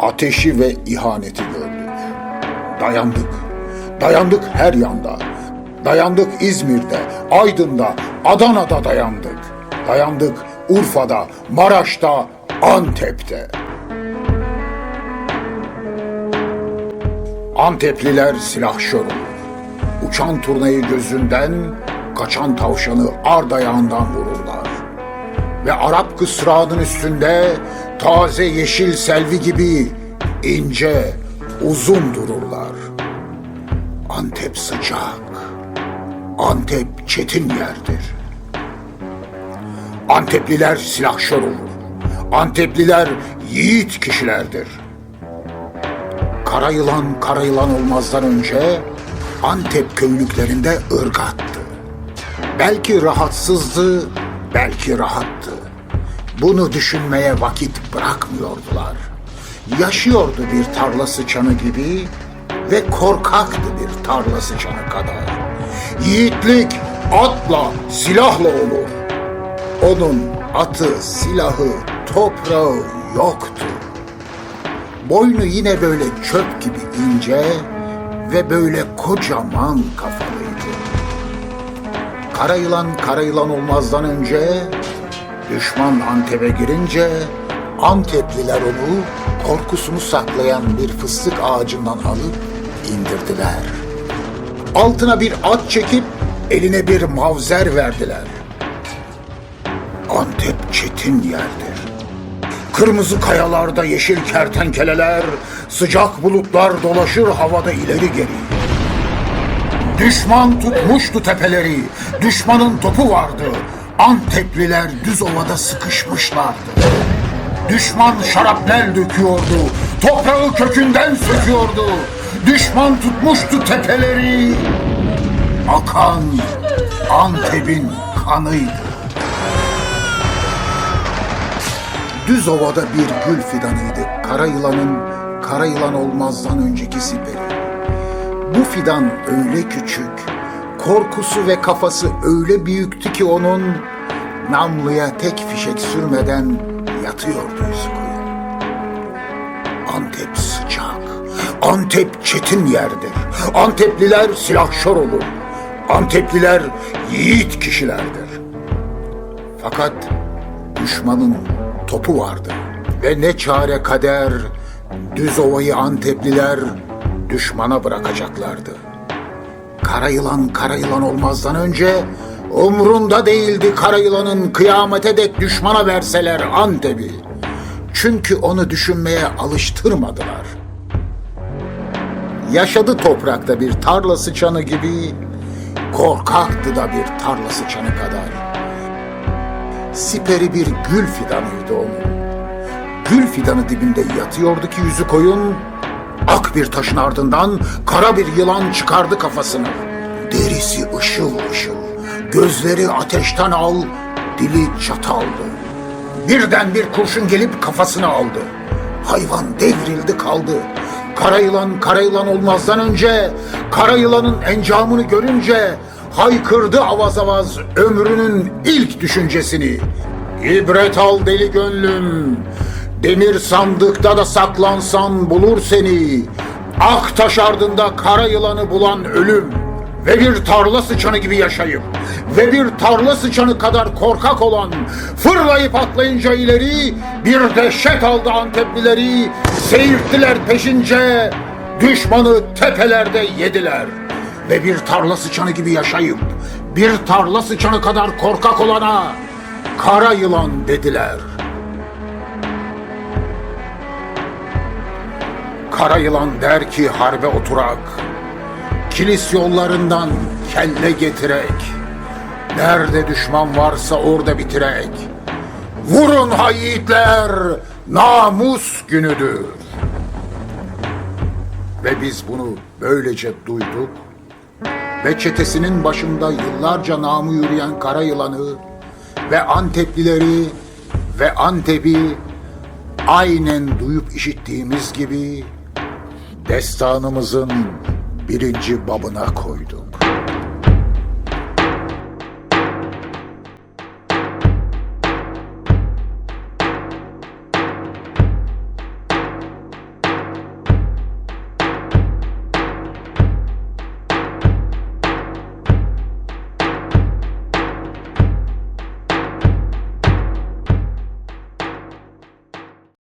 ateşi ve ihaneti gördük. Dayandık. Dayandık her yanda. Dayandık İzmir'de, Aydın'da, Adana'da dayandık. Dayandık Urfa'da, Maraş'ta, Antep'te. Antepliler silahşör olur. Uçan turnayı gözünden, kaçan tavşanı ar dayağından vururlar. Ve Arap kısrağının üstünde taze yeşil selvi gibi ince, uzun dururlar. Antep sıcak, Antep çetin yerdir. Antepliler silahşör olur. Antepliler yiğit kişilerdir. Kara yılan kara yılan olmazdan önce Antep köylüklerinde ırgattı. Belki rahatsızdı, belki rahattı. Bunu düşünmeye vakit bırakmıyordular. Yaşıyordu bir tarla sıçanı gibi ve korkaktı bir tarla sıçanı kadar. Yiğitlik atla, silahla olur. Onun atı, silahı, toprağı yoktu. Boynu yine böyle çöp gibi ince ve böyle kocaman kafalıydı. Kara yılan kara yılan olmazdan önce düşman Antep'e girince Antepliler onu korkusunu saklayan bir fıstık ağacından alıp indirdiler. Altına bir at çekip eline bir mavzer verdiler. Antep çetin yerdir. Kırmızı kayalarda yeşil kertenkeleler, sıcak bulutlar dolaşır havada ileri geri. Düşman tutmuştu tepeleri, düşmanın topu vardı. Antepliler düz ovada sıkışmışlardı. Düşman şarapnel döküyordu, toprağı kökünden söküyordu. Düşman tutmuştu tepeleri. Akan Antep'in kanıydı. Düz ovada bir gül fidanıydı. Kara yılanın kara yılan olmazdan önceki siperi. Bu fidan öyle küçük, korkusu ve kafası öyle büyüktü ki onun namluya tek fişek sürmeden yatıyordu koyun. Antep sıcak, Antep çetin yerdir. Antepliler silahşor olur. Antepliler yiğit kişilerdir. Fakat düşmanın topu vardı. Ve ne çare kader düz ovayı Antepliler düşmana bırakacaklardı. Kara yılan kara yılan olmazdan önce umrunda değildi kara yılanın kıyamete dek düşmana verseler Antep'i. Çünkü onu düşünmeye alıştırmadılar. Yaşadı toprakta bir tarla sıçanı gibi, korkaktı da bir tarla sıçanı kadar. Siperi bir gül fidanıydı onun. Gül fidanı dibinde yatıyordu ki yüzü koyun, ak bir taşın ardından kara bir yılan çıkardı kafasını. Derisi ışıl ışıl, gözleri ateşten al, dili çataldı. Birden bir kurşun gelip kafasını aldı. Hayvan devrildi kaldı. Kara yılan kara yılan olmazdan önce, kara yılanın encamını görünce haykırdı avaz avaz ömrünün ilk düşüncesini. İbret al deli gönlüm, demir sandıkta da saklansan bulur seni. Ak taş ardında kara yılanı bulan ölüm ve bir tarla sıçanı gibi yaşayıp ve bir tarla sıçanı kadar korkak olan fırlayıp atlayınca ileri bir dehşet aldı Anteplileri seyirttiler peşince düşmanı tepelerde yediler ve bir tarla sıçanı gibi yaşayıp bir tarla sıçanı kadar korkak olana kara yılan dediler. Kara yılan der ki harbe oturak, kilis yollarından kelle getirek, nerede düşman varsa orada bitirek. Vurun ha yiğitler, namus günüdür. Ve biz bunu böylece duyduk ve çetesinin başında yıllarca namı yürüyen kara yılanı ve Anteplileri ve Antep'i aynen duyup işittiğimiz gibi destanımızın birinci babına koyduk.